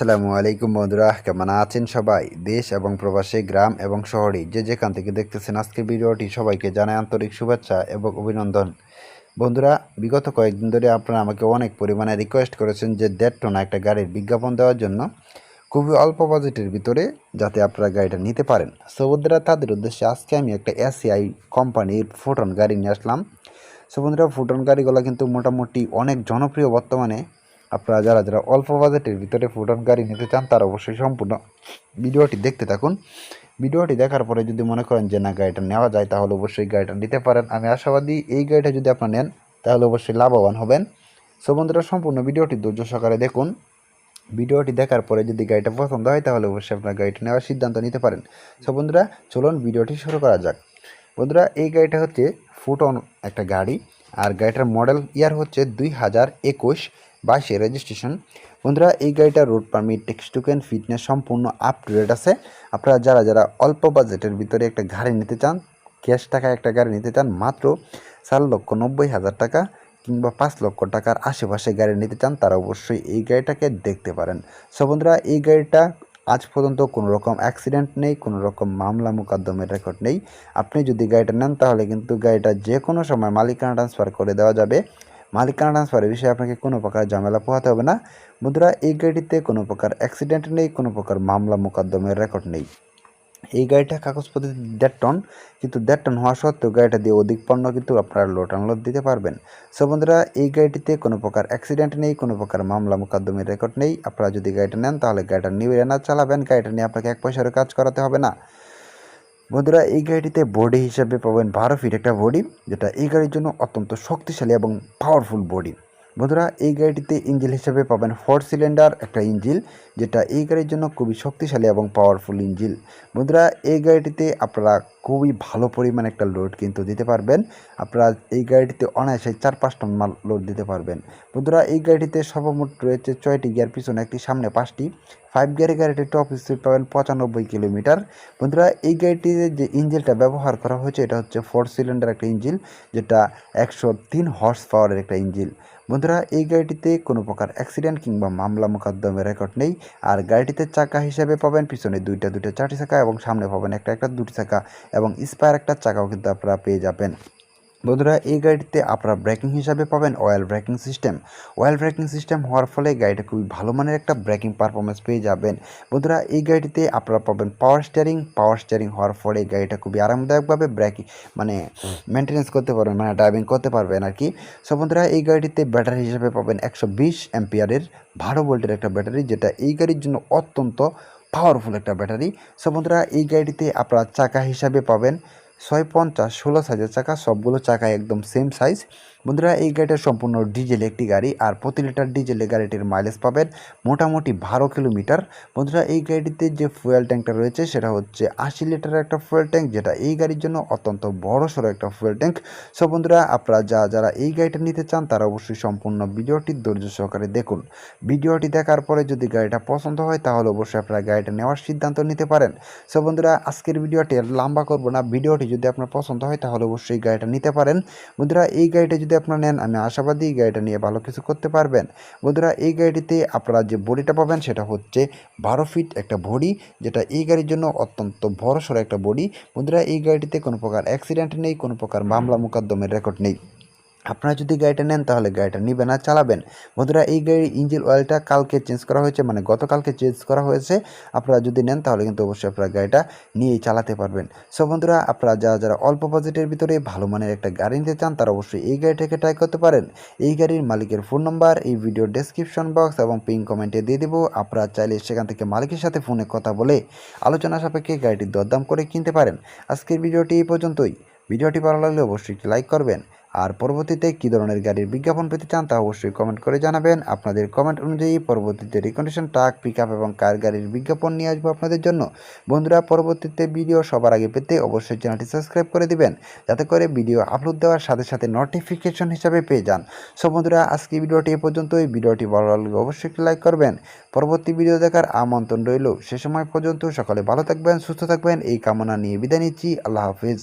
আসসালামু আলাইকুম বন্ধুরা, কেমন আছেন সবাই? দেশ এবং প্রবাসী, গ্রাম এবং শহরে যে যেখান থেকে দেখতেছেন আজকের ভিডিওটি সবাইকে জানাই আন্তরিক শুভেচ্ছা এবং অভিনন্দন। বন্ধুরা, বিগত কয়েকদিন ধরে আপনারা আমাকে অনেক পরিমাণে রিকোয়েস্ট করেছেন যে দেড় টন একটা গাড়ির বিজ্ঞাপন দেওয়ার জন্য। খুবই অল্প বাজেটের ভিতরে যাতে আপনারা গাড়িটা নিতে পারেন। সো বন্ধুরা, তাদের উদ্দেশ্যে আজকে আমি একটা এসিআই কোম্পানির ফোটন গাড়ি নিয়ে আসলাম। সো বন্ধুরা ফুটন গাড়িগুলো কিন্তু মোটামুটি অনেক জনপ্রিয় বর্তমানে। আপনারা যারা যারা অল্প বাজেটের ভিতরে ফুটন গাড়ি নিতে চান, তারা অবশ্যই সম্পূর্ণ ভিডিওটি দেখতে থাকুন। ভিডিওটি দেখার পরে যদি মনে করেন যে, না, গাড়িটা নেওয়া যায়, তাহলে অবশ্যই গাড়িটা নিতে পারেন। আমি আশাবাদী, এই গাড়িটা যদি আপনারা নেন, তাহলে অবশ্যই লাভবান হবেন। সো, বন্ধুরা, সম্পূর্ণ ভিডিওটি ধৈর্য সহকারে দেখুন। ভিডিওটি দেখার পরে যদি গাড়িটা পছন্দ হয়, তাহলে অবশ্যই আপনার গাড়িটা নেওয়ার সিদ্ধান্ত নিতে পারেন। সো, বন্ধুরা, চলুন ভিডিওটি শুরু করা যাক। বন্ধুরা, এই গাড়িটা হচ্ছে ফুটন একটা গাড়ি, আর গাড়িটার মডেল ইয়ার হচ্ছে দুই হাজার একুশ। বাইশে রেজিস্ট্রেশন বন্ধুরা, এই গাড়িটা road permit tax token fitness সম্পূর্ণ আপ টু ডেট আছে। আপনারা যারা যারা অল্প বাজেটের ভিতরে একটা গাড়ি নিতে চান ক্যাশ টাকায় একটা গাড়ি নিতে চান, মাত্র চার লক্ষ নব্বই হাজার টাকা কিংবা পাঁচ লক্ষ টাকার আশেপাশে গাড়ি নিতে চান, তারা অবশ্যই এই গাড়িটাকে দেখতে পারেন। সো বন্ধুরা, এই গাড়িটা আজ পর্যন্ত কোনো রকম অ্যাক্সিডেন্ট নেই, কোনো রকম মামলা মোকদ্দমের রেকর্ড নেই। আপনি যদি গাড়িটা নেন, তাহলে কিন্তু গাড়িটা যে কোনো সময় মালিকানা ট্রান্সফার করে দেওয়া যাবে। মালিকানা ট্রান্সফারের বিষয়ে আপনাকে কোনো প্রকার ঝামেলা পোহাতে হবে না। বন্ধুরা, এই গাড়িতে কোনো প্রকার অ্যাক্সিডেন্ট নেই, কোনো প্রকার মামলা মোকদ্দমের রেকর্ড নেই। এই গাড়িটা কাগজপত্র দেড় টন কিন্তু দেড় টন হওয়া সত্ত্বেও গাড়িটা দিয়ে অধিক পণ্য কিন্তু আপনারা লোড আনলোড দিতে পারবেন। সো বন্ধুরা, এই গাড়িটিতে কোনো প্রকার অ্যাক্সিডেন্ট নেই, কোনো প্রকার মামলা মোকদ্দমের রেকর্ড নেই। আপনারা যদি গাড়িটা নেন, তাহলে গাড়িটা নিয়ে না চালাবেন। গাড়িটা নিয়ে আপনাকে এক পয়সারও কাজ করাতে হবে না। বন্ধুরা, এই গাড়িটিতে বডি হিসাবে পাবেন বারো ফিট একটা বডি যেটা এই গাড়ির জন্য অত্যন্ত শক্তিশালী এবং পাওয়ারফুল বডি বন্ধুরা, এই গাড়িটিতে ইঞ্জিল হিসাবে পাবেন ফোর সিলিন্ডার একটা ইঞ্জিল যেটা এই গাড়ির জন্য খুবই শক্তিশালী এবং পাওয়ারফুল ইঞ্জিল বন্ধুরা, এই গাড়িটিতে আপনারা খুবই ভালো পরিমাণ একটা লোড কিন্তু দিতে পারবেন। আপনারা এই গাড়িটিতে অনায়াসে চার পাঁচ টন মাল লোড দিতে পারবেন। বন্ধুরা, এই গাড়িটিতে সর্বমোট রয়েছে ছয়টি গিয়ার পিছনে একটি, সামনে পাঁচটি। ফাইভ গিয়ারের গাড়িটির টপ স্পিড পাবেন পঁচানব্বই কিলোমিটার। বন্ধুরা, এই গাড়িটিতে যে ইঞ্জিনটা ব্যবহার করা হয়েছে, এটা হচ্ছে ফোর সিলিন্ডার একটা ইঞ্জিন, যেটা একশো তিন হর্স পাওয়ারের একটা ইঞ্জিন। বন্ধুরা, এই গাড়িটিতে কোনো প্রকার অ্যাক্সিডেন্ট কিংবা মামলা মোকদ্দমের রেকর্ড নেই। আর গাড়িটিতে চাকা হিসেবে পাবেন পিছনে দুইটা দুইটা, চারটি চাকা এবং সামনে পাবেন একটা একটা, দুটি চাকা। এবং স্পায়ার একটা চাকাও কিন্তু আপনারা পেয়ে যাবেন। বন্ধুরা, এই গাড়িটিতে আপনারা ব্রেকিং হিসাবে পাবেন oil braking system oil braking system হওয়ার ফলে গাড়িটা খুবই ভালো মানের একটা ব্রেকিং পারফরমেন্স পেয়ে যাবেন। বন্ধুরা, এই গাড়িটিতে আপনারা পাবেন পাওয়ার স্টিয়ারিং পাওয়ার স্টিয়ারিং হওয়ার ফলে গাড়িটা খুবই আরামদায়কভাবে ব্রেকিং মানে মেনটেনেন্স করতে পারবেন মানে ড্রাইভিং করতে পারবেন আর কি। সো বন্ধুরা, এই গাড়িটিতে ব্যাটারি হিসাবে পাবেন একশো বিশ অ্যাম্পিয়ারের বারো ভোল্টের একটা ব্যাটারি যেটা এই গাড়ির জন্য অত্যন্ত পাওয়ারফুল একটা ব্যাটারি সো বন্ধুরা এই গাড়িটিতে আপনারা চাকা হিসাবে পাবেন। ছয় পঞ্চাশ ষোলো সাইজের চাকা, সবগুলো চাকা একদম সেম সাইজ বন্ধুরা, এই গাড়িটা সম্পূর্ণ ডিজেল একটি গাড়ি আর প্রতি লিটার ডিজেলে গাড়িটির মাইলেজ পাবেন মোটামুটি বারো কিলোমিটার। বন্ধুরা, এই গাড়িটিতে যে ফুয়েল ট্যাঙ্কটা রয়েছে, সেটা হচ্ছে আশি লিটারের একটা ফুয়েল ট্যাঙ্ক যেটা এই গাড়ির জন্য অত্যন্ত বড় সড়ো একটা ফুয়েল ট্যাঙ্ক সো বন্ধুরা, আপনারা যা যারা এই গাড়িটা নিতে চান, তারা অবশ্যই সম্পূর্ণ ভিডিওটি ধৈর্য সহকারে দেখুন। ভিডিওটি দেখার পরে যদি গাড়িটা পছন্দ হয়, তাহলে অবশ্যই আপনারা গাড়িটা নেওয়ার সিদ্ধান্ত নিতে পারেন। সো বন্ধুরা, আজকের ভিডিওটি লম্বা করব না, ভিডিওটি যদি আপনার পছন্দ হয়, তাহলে অবশ্যই এই গাড়িটা নিতে পারেন। বন্ধুরা, এই গাড়িটা যদি আপনারা নেন, আমি আশাবাদী এই গাড়িটা নিয়ে ভালো কিছু করতে পারবেন। বন্ধুরা, এই গাড়িটিতে আপনারা যে বডিটা পাবেন, সেটা হচ্ছে বারো ফিট একটা বডি, যেটা এই গাড়ির জন্য অত্যন্ত ভরসর একটা বডি। বন্ধুরা, এই গাড়িটিতে কোনো প্রকার অ্যাক্সিডেন্ট নেই, কোনো প্রকার মামলা মোকদ্দমের রেকর্ড নেই। আপনারা যদি গাড়িটা নেন, তাহলে গাড়িটা নেবেন আর চালাবেন। বন্ধুরা, এই গাড়ির ইঞ্জিন অয়েলটা কালকে চেঞ্জ করা হয়েছে মানে গতকালকে চেঞ্জ করা হয়েছে। আপনারা যদি নেন, তাহলে কিন্তু অবশ্যই আপনারা গাড়িটা নিয়েই চালাতে পারবেন। সো বন্ধুরা, আপনারা যারা যারা অল্প বাজেটের ভিতরে ভালো মানের একটা গাড়ি নিতে চান, তারা অবশ্যই এই গাড়িটাকে ট্রাই করতে পারেন। এই গাড়ির মালিকের ফোন নাম্বার এই ভিডিও ডেসক্রিপশন বক্স এবং পিন কমেন্টে দিয়ে দেবো। আপনারা চাইলে সেখান থেকে মালিকের সাথে ফোনে কথা বলে আলোচনা সাপেক্ষে গাড়িটির দরদাম করে কিনতে পারেন। আজকের ভিডিওটি এই পর্যন্তই। ভিডিওটি ভালো লাগলে অবশ্যই একটি লাইক করবেন। আর পরবর্তীতে কী ধরনের গাড়ির বিজ্ঞাপন পেতে চান তা অবশ্যই কমেন্ট করে জানাবেন। আপনাদের কমেন্ট অনুযায়ী পরবর্তীতে রিকন্ডিশন ট্রাক পিক এবং কার গাড়ির বিজ্ঞাপন নিয়ে আসব আপনাদের জন্য। বন্ধুরা, পরবর্তীতে ভিডিও সবার আগে পেতে অবশ্যই চ্যানেলটি সাবস্ক্রাইব করে দিবেন, যাতে করে ভিডিও আপলোড দেওয়ার সাথে সাথে নোটিফিকেশন হিসাবে পেয়ে যান। সব বন্ধুরা, আজকে ভিডিওটি এ পর্যন্তই। ভিডিওটি ভালো লাগলে অবশ্যই একটি লাইক করবেন। পরবর্তী ভিডিও দেখার আমন্ত্রণ রইল। সে সময় পর্যন্ত সকালে ভালো থাকবেন, সুস্থ থাকবেন। এই কামনা নিয়ে বিদায় নিচ্ছি। আল্লাহ হাফিজ।